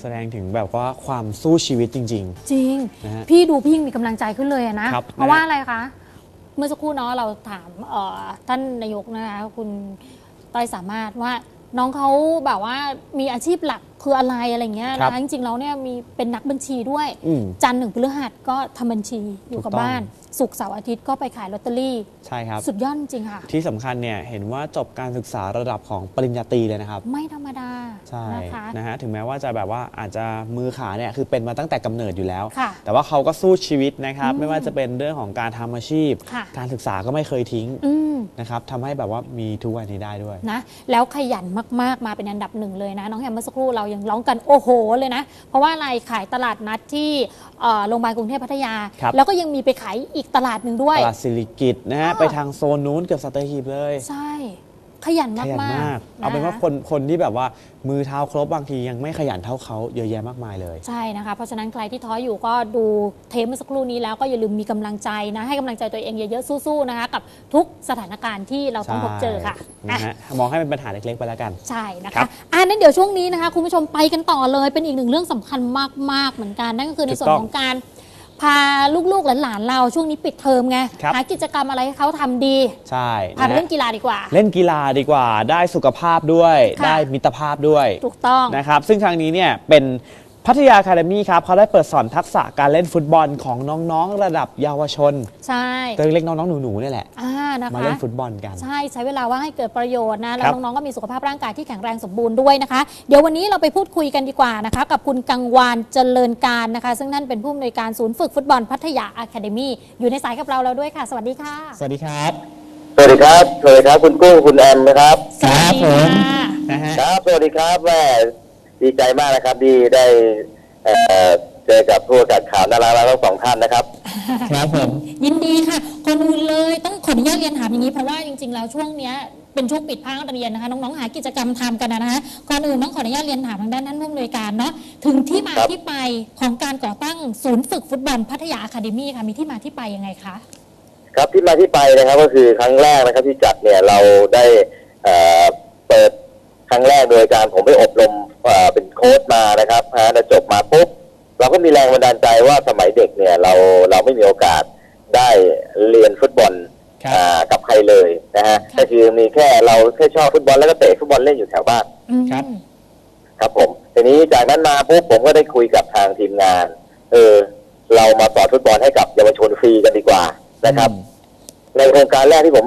แสดงถึงแบบว่าความสู้ชีวิตจริง จริง นะฮะพี่ดูพี่ยังมีกำลังใจขึ้นเลยอะนะครับ เพราะว่านะฮะอะไรคะ เมื่อสักครู่เนาะเราถามเอ่อท่านนายกนะคะคุณต้อยสามารถว่าน้องเขาแบบว่ามีอาชีพหลักคืออะไรอะไรเงี้ยครับนะคะจริงๆแล้วเนี่ยมีเป็นนักบัญชีด้วยอืม จันทร์หนึ่งพฤหัสก็ทำบัญชีอยู่กับถูกต้อง บ้าน ศุกร์เสาร์อาทิตย์ก็ไปขายลอตเตอรี่ๆใช่ครับ สุดยอดจริงๆค่ะ ที่สำคัญเนี่ยเห็นว่าจบการศึกษาระดับของปริญญาตรีเลยนะครับ ไม่ธรรมดาใช่นะคะนะฮะถึงแม้ว่าจะแบบว่าอาจจะมือขาเนี่ยคือเป็นมาตั้งแต่กำเนิดอยู่แล้วค่ะแต่ว่าเขาก็สู้ชีวิตนะครับอืมไม่ว่าจะเป็นเรื่องของการทำอาชีพค่ะการศึกษาก็ไม่เคยทิ้งอืมนะครับทำให้แบบว่ามีทุกวันนี้ได้ด้วยนะแล้วขยันมากๆมาเป็นอันดับหนึ่งเลยนะน้องแฮมเมื่อสักครู่เรายังร้องกันโอ้โหเลยนะ เพราะว่าอะไรขายตลาดนัดที่เอ่อโรงพยาบาลกรุงเทพพัทยาครับแล้วก็ยังมีไปขายอีกตลาดหนึ่งด้วย ตลาดสิริกิตนะฮะอ้อไปทางโซนนู้นเกือบสัตหีบเลยใช่ ขยันขมากยันๆมากเอาเป็นว่าะะคนคนที่แบบว่ามือเท้าครบบางทียังไม่ขยันเท่าเขาเยอะแยะมากมายเลย ใช่นะคะ เพราะฉะนั้นใครที่ท้ออยู่ก็ดูเทปเมื่อสักครู่นี้แล้วก็อย่าลืมมีกำลังใจนะ ให้กำลังใจตัวเองเยอะๆ สู้ๆนะคะ กับทุกสถานการณ์ที่เราต้องพบเจอค่ะนะอะ ฮะมองให้เป็นปัญหาเล็ก ๆ ไปแล้วกัน ใช่นะครัคะบอ่านั้นเดี๋ยวช่วงนี้นะคะ คุณผู้ชมไปกันต่อเลยเป็นอีกหนึ่งเรื่องสำคัญมาก ๆ เหมือนกัน นั่นก็คือในส่วนถูกต้อง ของการ พาลูกๆหลานๆเราช่วงนี้ปิดเทอมไงครับ หากิจกรรมอะไรให้เขาทำดีใช่พาไปนะฮะเล่นกีฬาดีกว่า เล่นกีฬาดีกว่า ได้สุขภาพด้วย ค่ะ ได้มิตรภาพด้วยถูกต้อง นะครับ ซึ่งครั้งนี้เนี่ยเป็น พัทยาคาเดมี่ครับเขาได้เปิดสอนทักษะการเล่นฟุตบอลของน้องๆ ระดับเยาวชนใช่ตัวเล็กๆน้องๆหนูๆนี่แหละอ่านะมาคะเล่นฟุตบอลกัน ใช่ใช้เวลาว่างให้เกิดประโยชน์นะแล้ควรับน้องๆก็มีสุขภาพร่างกายที่แข็งแรงสมบูรณ์ด้วยนะคะ เดี๋ยววันนี้เราไปพูดคุยกันดีกว่านะคะ กับคุณกังวานเจริญการนะคะ ซึ่งนั่นเป็นผู้อำนวยการศูนย์ฝึกฟุตบอลพัทยาอะคาเดมี่อยู่ในสายกับเราแล้วด้วยค่ะ สวัสดีค่ะ สวัสดีครับสวัสดีครับสวัสดีครับคุณกุ้งคุณแอมนะครับครับสวัสดีผมค่ะนะฮะครับสวัสดีครับแม่ ดีใจมากนะครับที่ได้เอ่อเจอกับผู้ประกัดข่าวนาราทั้งสองท่านนะครับ ครับผม ยินดีค่ะก่อนอื่นเลยต้องขออนุญาตเรียนถามอย่างนี้เพราะว่าจริงๆแล้วช่วงเนี้ยเป็นช่วงปิดภาคเรียนนะคะน้องๆหากิจกรรมทำกันนะคะก่อนอื่นต้องขออนุญาตเรียนถามทางด้านท่านผู้อำนวยการเนาะถึงที่มาครับ ที่ไปของการก่อตั้งศูนย์ฝึกฟุตบอลพัทยาอะคาเดมี่ค่ะมีที่มาที่ไปยังไงคะ ครับที่มาที่ไปนะครับก็คือครั้งแรกนะครับที่จัดเนี่ยเราได้เอ่อเปิดครั้งแรกโดยการผมไปอบรม เอ่อเป็นโค้ชมานะครับฮะแล้วจบมาปุ๊บเราก็มีแรงบันดาลใจว่าสมัยเด็กเนี่ยเราเราไม่มีโอกาสได้เรียนฟุตบอลครับอ่ากับใครเลยนะฮะค่ะก็คือมีแค่เราแค่ชอบฟุตบอลแล้วก็เตะฟุตบอลเล่นอยู่แถวบ้านอืมครับ ครับผมทีนี้จากนั้นมาปุ๊บผมก็ได้คุยกับทางทีมงาน เออ เรามาสอนฟุตบอลให้กับเยาวชนฟรีกันดีกว่านะครับ ในโครงการแรกที่ผม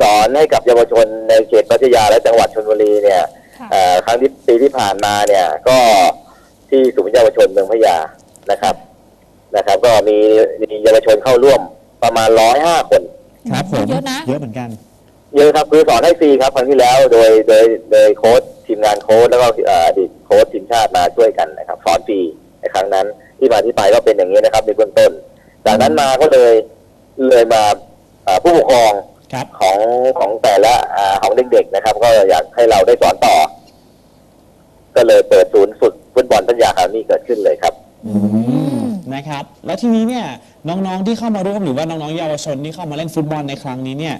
สอนให้กับเยาวชนในเขตพัทยาและจังหวัดชลบุรีเนี่ย ค่ะเอ่อครั้งที่ปีที่ผ่านมาเนี่ยก็ที่ศูนย์เยาวชนเมืองพะยานะครับนะครับ ก็มีมีเยาวชนเข้าร่วมประมาณร้อยห้าคนครับผมเยอะนะเยอะเหมือนกันเยอะครับคือสอนให้ฟรีครับครั้งที่แล้วโดยโดยโดยโค้ชทีมงานโค้ชแล้วก็เอ่ออดีตโค้ชทีมชาติมาช่วยกันนะครับสอนฟรีในครั้งนั้น ที่มาที่ไปก็เป็นอย่างนี้นะครับในเบื้องต้น จากนั้นมาก็เลยเลยมาเอ่อผู้ปกครองครับ ของของแต่ละอ่าของเด็กๆนะครับ ก็อยากให้เราได้สอนต่อ ก็เลยเปิดศูนย์ฝึกฟุตบอลพัทยาคานี่เกิดขึ้นเลยครับอืมนะครับ แล้วทีนี้เนี่ยน้องๆที่เข้ามาร่วมหรือว่าน้องๆเยาวชนที่เข้ามาเล่นฟุตบอลในครั้งนี้เนี่ย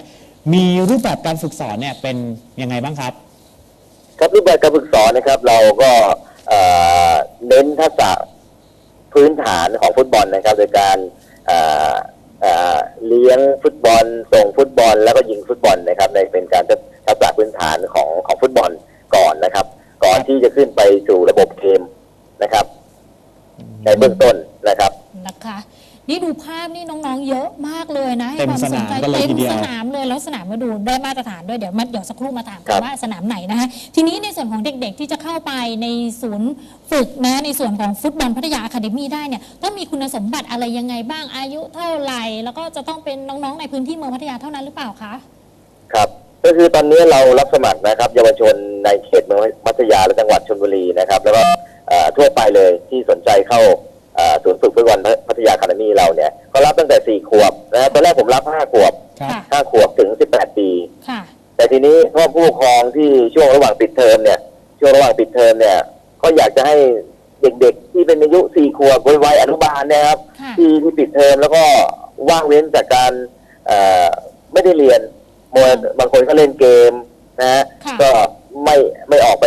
มีรูปแบบการฝึกสอนเนี่ยเป็นยังไงบ้างครับ ครับรูปแบบการฝึกสอนนะครับ เราก็เอ่อเน้นทักษะพื้นฐานของฟุตบอลนะครับ โดยการ เอ่อเอ่อเลี้ยงฟุตบอล ส่งฟุตบอล แล้วก็ยิงฟุตบอลนะครับในเป็นการทักษะพื้นฐานของของฟุตบอลก่อนนะครับ ก่อนที่จะขึ้นไปสู่ระบบเกมนะครับ ในเบื้องต้นนะครับนะคะ นี่ดูภาพนี่น้องๆ เยอะมากเลยนะให้เต็มความสนใจสนามกันเลยเต็มทีเดียวสนามเลยแล้วสนามมาดูได้มาตรฐานด้วยเดี๋ยวมาเดี๋ยวสักครู่มาถามครักันบว่าสนามไหนนะคะทีนี้ในส่วนของเด็กๆ ที่จะเข้าไปในศูนย์ฝึกนะในส่วนของฟุตบอลพัทยาอะคาเดมี่ได้เนี่ยต้องมีคุณสมบัติอะไรยังไงบ้างอายุเท่าไหร่ แล้วก็จะต้องเป็นน้องๆในพื้นที่เมืองพัทยาเท่านั้นหรือเปล่าคะครับก็คือตอนนี้เรารับสมัครนะครับ เยาวชนในเขตเมืองพัทยาและจังหวัดชลบุรีนะครับ แล้วก็เอ่อทั่วไปเลยที่สนใจเข้าเอ่อ ศูนย์ฝึกฟุตบอลพัทยาคาเดมี่เราเนี่ยก็รับตั้งแต่ 4 ขวบนะตอนแรกผมรับ 5 ขวบครับค่ะ5ขวบถึง 18 ปีค่ะแต่ทีนี้พ่อผู้ปกครองที่ช่วงระหว่างปิดเทอมเนี่ย ช่วงระหว่างปิดเทอมเนี่ยก็อยากจะให้เด็กๆ ที่เป็นอายุ 4 ขวบวัยอนุบาลเนะครับค่ะที่ที่ปิดเทอมแล้วก็ว่างเว้นจากการเอ่อไม่ได้เรียนมัวบางคนก็เล่นเกมนะฮะค่ะก็ไม่ไม่ออกไป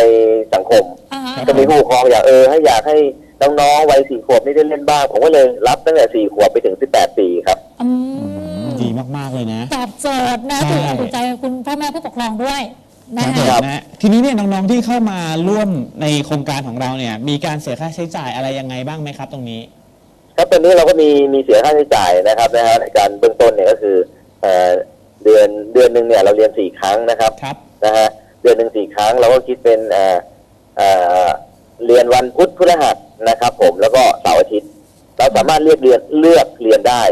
สังคมอ่าฮะก็มีผู้ปกครองอยากเออให้อยากให้ น้องๆวัยสี่ขวบนี่ได้เล่นบ้าง ผมก็เลยรับตั้งแต่สี่ขวบไปถึงสิบแปดปีครับ อืมดีมากๆเลยนะ ตอบโจทย์นะใช่ถูกอกถูกใจคุณพ่อแม่ผู้ปกครองด้วยนะคคะรับผมนะฮะทีนี้เนี่ยน้องๆที่เข้ามาร่วมในโครงการของเราเนี่ย มีการเสียค่าใช้จ่ายอะไรยังไงบ้างไหมครับตรงนี้ ครับตอนนี้เราก็มีมีเสียค่าใช้จ่ายนะครับนะฮะในการเบื้องต้นเนี่ยก็คือเอ่อเดือนเดือนหนึ่งเนี่ยเราเรียนสี่ครั้งนะครับครับ นะฮะเดือนหนึ่งสี่ครั้งเราก็คิดเป็นเอ่อเอ่อเรียนวันพุธพฤหัส นะครับ ผมแล้วก็เสาร์อาทิตย์ เราสามารถเลือกเรียนเลือกเรียนได้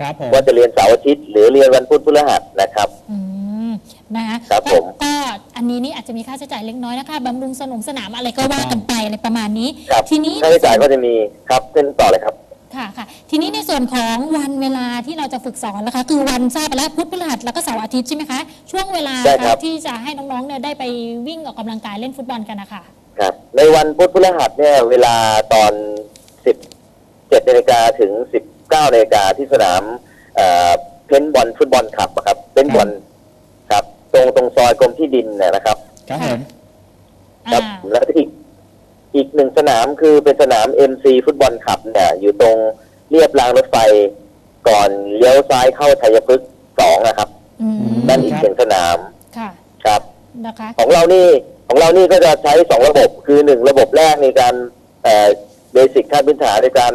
ครับผมว่าจะเรียนเสาร์อาทิตย์หรือเรียนวันพุธพฤหัสนะครับอืมนะคะครับก็ผมก็อันนี้นี่อาจจะมีค่าใช้จ่ายเล็กน้อยนะคะบำรุงสนมสนามอะไรก็ว่ากันไปอะไรประมาณนี้ครับทีนี้ค่าใช้จ่ายก็จะมีครับเส้นต่อเลยครับค่ะค่ะ ทีนี้ในส่วนของวันเวลาที่เราจะฝึกสอนนะคะ คือวันทราบไปแล้วพุธพฤหัสแล้วก็เสาร์อาทิตย์ใช่ไหมคะช่วงเวลาใช่ครับที่จะให้น้องๆเนี่ยได้ไปวิ่งออกกำลังกายเล่นฟุตบอลกันนะคะ ครับ ในวันพุธพฤหัสเนี่ยเวลาตอนสิบเจ็ดนาฬิกาถึงสิบเก้านาฬิกาที่สนามเอ่อเพนบอลฟุตบอลคลับอะครับเพนบอลครับ ตรงตรงซอยกรมที่ดินเนยนะครับ ครับผมครับอ่าแล้วอีกอีกหนึ่งสนามคือเป็นสนาม MC ฟุตบอลคลับเนี่ย อยู่ตรงเรียบรางรถไฟก่อนเลี้ยวซ้ายเข้าชัยพฤกษ์สองนะครับอืมนั่นอีกหนึ่งสนามค่ะ ครับนะคะ ของเรานี่ ของเรานี่ก็จะใช้สองระบบคือหนึ่งระบบแรกในการเบสิกขั้นพื้นฐานในการ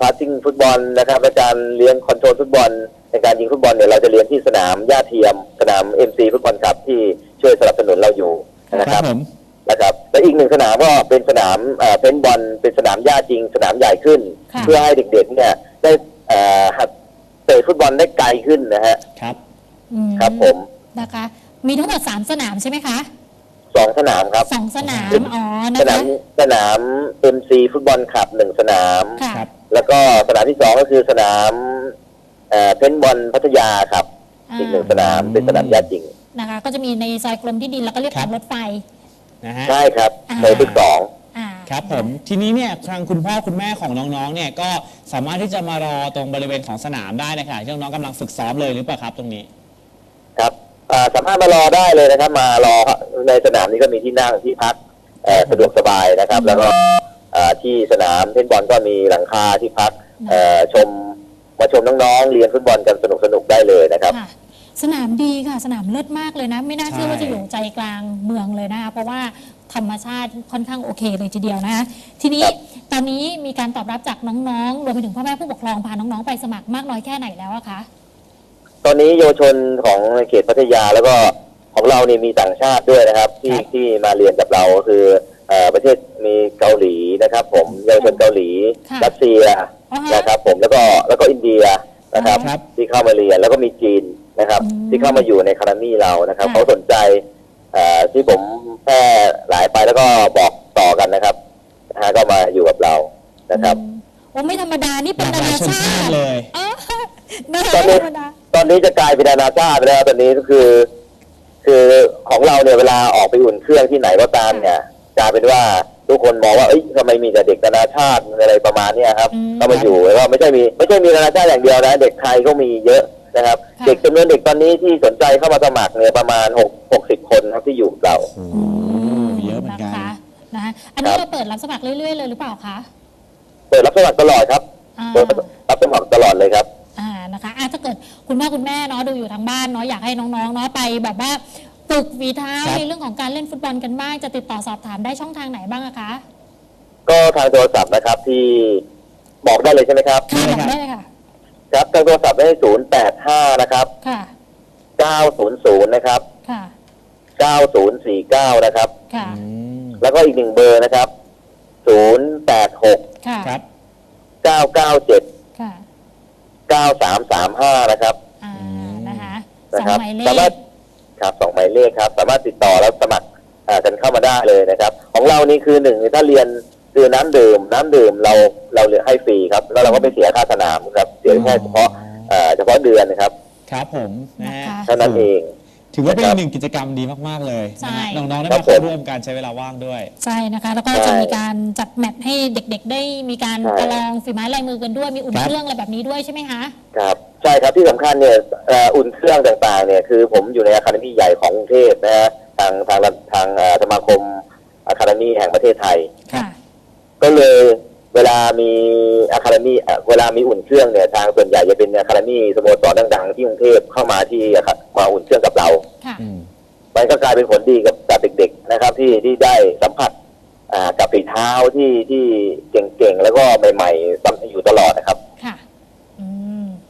พาสซิ่งฟุตบอลนะครับในการเลี้ยงคอนโทรลฟุตบอล ในการยิงฟุตบอลเนี่ยเราจะเรียนที่สนามหญ้าเทียม สนาม MC ฟุตบอลครับที่ช่วยสนับสนุนเราอยู่นะคครัรับบผมนะครับและอีกหนึ่งสนามก็เป็นสนามเอ่อเป็นบอลเป็นสนามหญ้าจริง สนามใหญ่ขึ้นค่ะเพื่อให้เด็กๆเนี่ยได้เอ่อหัดเตะฟุตบอลได้ไกลขึ้นนะฮะครับอืมครับผมนะคะ มีทั้งหมดสามสนามใช่ไหมคะ สองสนามครับสองสนาม อ๋อสนะนาคะมสนาม MC ฟุตบอลคลับหนึ่งสนาม ค่ะ ครับ แล้วก็สนามที่สองก็คือสนามเอ่อเพนบอลพัทยาครับ อีกหนึ่งสนามเป็นสนามหญ้าจริง นะคะ ก็จะมีในซอยกรมที่ดินแล้วก็เรียบครัทาบ งรถไฟ นะฮะ ใช่ครับอ่า ในทุกสองอ่า ครับผมทีนี้เนี่ยทางคุณพ่อคุณแม่ของน้องๆเนี่ยก็สามารถที่จะมารอตรงบริเวณของสนามได้นะคะที่น้องๆกำลังฝึกซ้อมเลยหรือเปล่าครับตรงนี้ครับอ่า สามารถมารอได้เลยนะครับ มารอในสนามนี้ก็มีที่นั่งที่พักเอ่อสะดวกสบายนะครับ แล้วก็อ่าที่สนามเพนบอลก็มีหลังคาที่พักเอ่อชมมาชมน้องๆเรียนฟุตบอลกันสนุกๆได้เลยนะครับค่ะสนามดีค่ะสนามเลิศมากเลยนะ ไม่น่าเชื่อว่าใช่จะอยู่ใจกลางเมืองเลยนะคะเพราะว่าธรรมชาติค่อนข้างโอเคเลยทีเดียวนะคะทีนี้ครับตอนนี้มีการตอบรับจากน้องๆรวมไปถึงพ่อแม่ผู้ปกครองพาน้องๆไปสมัครมากน้อยแค่ไหนแล้วอะคะต อนนี้เยาวชนของเขตพัทยาแล้วก็ของเรานี่มีต่างชาติด้วยนะครับ ที่ครับที่มาเรียนกับเราคือเอ่อประเทศมีเกาหลีนะครับ ผมเยาวชนเกาหลีค่ะรัสเซียอ๋อฮะนะครับ ผมแล้วก็แล้วก็อินเดียนะครับครับ ที่เข้ามาเรียนแล้วก็มีจีนนะครับอืมที่เข้ามาอยู่ในคารามี่เรานะครับค่ะเขาสนใจเอ่อที่ผมแพร่หลายไปแล้วก็บอกต่อกันนะครับนะฮะก็มาอยู่กับเรานะครับอืมโอ้ไม่ธรรมดานี่หเป็นลากนาหลายนาชนชาชาติติเลยอ๋อนะคะตอนนี้ ไม่ธรรมดาตอนนี้จะกลายเป็นนานาชาติไปแล้วตอนนี้ก็คือ คือของเราเนี่ยเวลาออกไปอุ่นเครื่องที่ไหนก็ตามเนี่ยกลายเป็นว่าทุกคนมองว่าเอ้ยทำไมมีแต่เด็กนานาชาติอะไรประมาณเนี้ยครับอืมก็มาอยู่แล้วก็ไม่ใช่มีไม่ใช่มีนานาชาติอย่างเดียวนะ เด็กไทยก็มีเยอะนะครับค่ะเด็กจำนวนเด็กตอนนี้ที่สนใจเข้ามาสมัครเนี่ยประมาณหกหกสิบคนครับที่อยู่กับเราโอ้โหเยอะเหมือนกันนะคะนะคะอันนี้ครับเราเปิดรับสมัครเรื่อยๆเลยหรือเปล่าคะเปิดรับสมัครตลอดครับอ่าเปิดรับสมัครตลอดเลยครับ อ่านะคะอะถ้าเกิดคุณพ่อคุณแม่เนาะดูอยู่ทางบ้านเนาะอยากให้น้องๆเนาะไปแบบว่าฝึกฝีเท้าครับ ในเรื่องของการเล่นฟุตบอลกันบ้างจะติดต่อสอบถามได้ช่องทางไหนบ้างอะคะก็ทางโทรศัพท์นะครับที่บอกได้เลยใช่ไหมครับ ค่ะได้บอครักบได้เลยค่ะครับทางโทรศัพท์ได้ศูนย์แปดห้านะครับค่ะเก้าศูนย์ศูนย์นะครับค่ะเก้าศูนย์สี่เก้านะครับ ค่ะอืมแล้วก็อีกหนึ่งเบอร์นะครับศูนย์แปดหกค่ะ ครับ เก้าเก้าเจ็ด ค่ะเก้าสามสามห้านะครับอ่านะคะสนะองครับหมายเลสามารถขครับสองหมายเลขครับ สามารถติดต่อแล้วสมัครอ่ากันเข้ามาได้เลยนะครับ ของเรานี่คือหนึ่งถ้าเรียนคือน้ำดื่ม น้ำดื่มเราเราเหลือให้ฟรีครับ แล้วเราก็ไม่เสียค่าสนามครับเสียแค่เฉพาะเอ่อเฉพาะเดือนนะครับครับผมนะฮะนะคะ เท่านั้นเอง ถือว่าเป็นครัอีบกหนึ่งกิจกรรมดีมากๆเลยใช่นะฮะน้องๆได้ครัมาบเข้าผมร่วมการใช้เวลาว่างด้วย ใช่นะคะ แล้วก็ใช่จะมีการจัดแมตช์ให้เด็กๆ ได้มีการใช่ ประลองฝีไม้ลายมือกันด้วย มีอุ่นครับ เครื่องอะไรแบบนี้ด้วยใช่ไหมคะ ครับใช่ครับที่สำคัญเนี่ยเอ่ออุ่นเครื่องต่างๆเนี่ยคือผมอยู่ในอาคาเดมี่ใหญ่ของกรุงเทพนะฮะทางทางทางเอ่อสมาคมอะคาเดมี่แห่งประเทศไทยค่ะก็เลย เวลามีอะคาเดมี่เวลามีอุ่นเครื่องเนี่ยทางส่วนใหญ่จะเป็นอะคาเดมี่สโมสรดังๆที่กรุงเทพเข้ามาที่อะคามาอุ่นเครื่องกับเราค่ะอืมมันก็กลายเป็นผลดีกับกับเด็กๆนะครับ ที่ที่ได้สัมผัสอ่ากับฝีเท้าที่ที่เก่งๆแล้วก็ใหม่ๆซ้ำอยู่ตลอดนะครับค่ะอื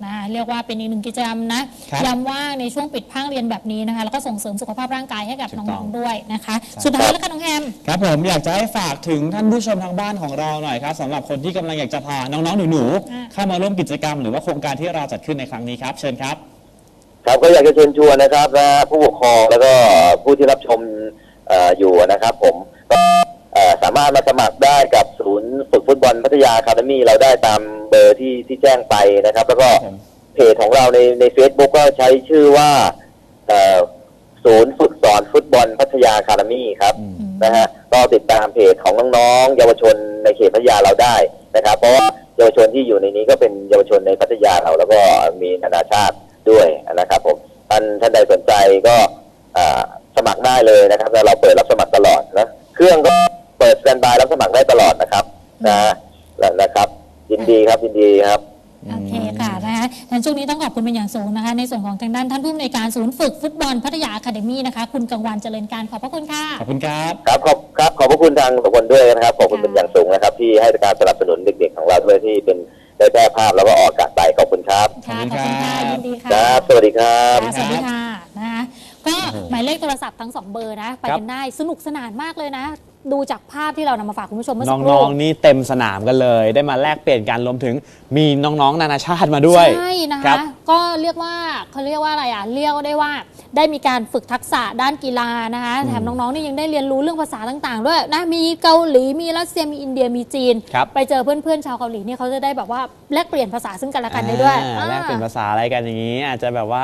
มนะเรียกว่าเป็นอีกหนึ่งกิจกรรมนะครับยามว่างในช่วงปิดภาคเรียนแบบนี้นะคะ แล้วก็ส่งเสริมสุขภาพร่างกายให้กับถูกต้น้อองงๆด้วยนะคะใช่สุดท้ายแล้วค่ะน้องแฮม ครับผมอยากจะให้ฝากถึงท่านผู้ชมทางบ้านของเราหน่อยครับสำหรับคนที่กำลังอยากจะพาน้องๆหนูอ่า ๆเข้ามาร่วมกิจกรรมหรือว่าโครงการที่เราจัดขึ้นในครั้งนี้ครับ เชิญครับ ครับก็อยากจะเชิญชวนนะครับนะผู้ปกครองแล้วก็ผู้ที่รับชมเอออยู่นะครับ ผมก็เอ่อสามารถมาส ยาคาเดมี่เราได้ตามเบอร์ที่ที่แจ้งไปนะครับ แล้วก็ครับผมเพจของเราในใน Facebook ก็ใช้ชื่อว่าเอ่อศูนย์ฝึกสอนฟุตบอลพัทยาคาเดมี่ครับอืมนะฮะก็ติดตามเพจของน้องๆเยาวชนในเขตพัทยาเราได้นะครับ เพราะว่าเยาวชนที่อยู่ในนี้ก็เป็นเยาวชนในพัทยาเราแล้วก็มีนานาชาติด้วยนะครับผมท่านท่านใดสนใจก็อ่าสมัครได้เลยนะครับแล้วเราเปิดรับสมัครตลอดนะเครื่องก็เปิดสแตนบายรับสมัครได้ตลอดนะครับนะแล้วนะครับ ยิน ดีครับยินดีครับ โอเคค่ะนะคะงั้นช่วงนี้ต้องขอบคุณเป็นอย่างสูงนะคะ ในส่วนของทางด้านท่านผู้อำนวยการศูนย์ฝึกฟุตบอลพัทยาอะคาเดมี่นะคะ คุณกังวานเจริญการขอบพระคุณค่ะ ขอบคุณครับ ครับขอบครับขอบพระคุณทางทุกคนด้วยนะครับขอบคุณเป็นอย่างสูงนะครับ ที่ให้การสนับสนุนเด็กๆของเราด้วยที่เป็นได้แพร่ภาพแล้วก็ออกอากาศไปขอบคุณครับค่ะขขออบบคุคุณณครัค่ะบยินดีค่ะครับ สวัสดีครับค่ะสวัสดีค่ะนะคะก็โอ้โหหมายเลขโทรศัพท์ทั้งสองเบอร์นะ ไปครับกันได้สนุกสนานมากเลยนะ ดูจากภาพที่เรานำมาฝากคุณผู้ชมเมื่อสักครู่น้องๆนี่เต็มสนามกันเลย ได้มาแลกเปลี่ยนกันรวมถึงมีน้องๆ นานาชาติมาด้วย ใช่นะครัคะบ ก็เรียกว่าเขาเรียกว่าอะไรอะเรียกได้ว่าได้มีการฝึกทักษะด้านกีฬานะคะแถมน้องๆนี่ยังได้เรียนรู้เรื่องภาษาต่างๆ ด้วยนะมีเกาหลีมีรัสเซียมีอินเดียมีจีน ครับ ไปเจอเพื่อนๆชาวเกาหลีเนี่ยเขาจะได้แบบว่าแลกเปลี่ยนภาษาซึ่งกันและกันได้ด้วยอ่าแลกเปลี่ยนอ่าภาษาอะไรกันอย่างนี้ อาจจะแบบว่า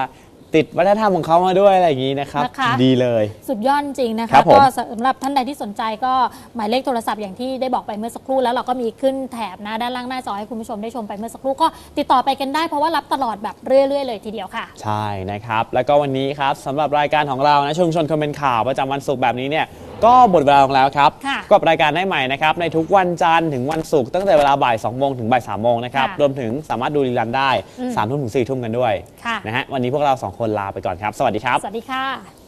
ติดวัฒนธรรมของเขามาด้วยอะไรอย่างนี้นะครับ นะคะ ดีเลย สุดยอดจริงนะครัคะ บผมก็สำหรับท่านใดที่สนใจก็หมายเลขโทรศัพท์อย่างที่ได้บอกไปเมื่อสักครู่แล้วเราก็มีขึ้นแถบนะด้านล่างหน้าจอให้คุณผู้ชมได้ชมไปเมื่อสักครู่ก็ติดต่อไปกันได้เพราะว่ารับตลอดแบบเรื่อยๆเลยทีเดียวค่ะ ใช่นะครับ แล้วก็วันนี้ครับสำหรับรายการของเรานะชุมชนคนเป็นข่าวประจำวันศุกร์แบบนี้เนี่ย ก็หมดเวลาลงแล้วครับค่ะก็รายการได้ใหม่นะครับ ในทุกวันจันทร์ถึงวันศุกร์ตั้งแต่เวลาบ่าย2โมงถึงบ่าย3โมงนะครับ ค่ะรวมถึงสามารถดูรีลันได้อืม3ทุ่มถึง4ทุ่มกันด้วยค่ะ นะฮะวันนี้พวกเราสองคนลาไปก่อนครับ สวัสดีครับ สวัสดีค่ะ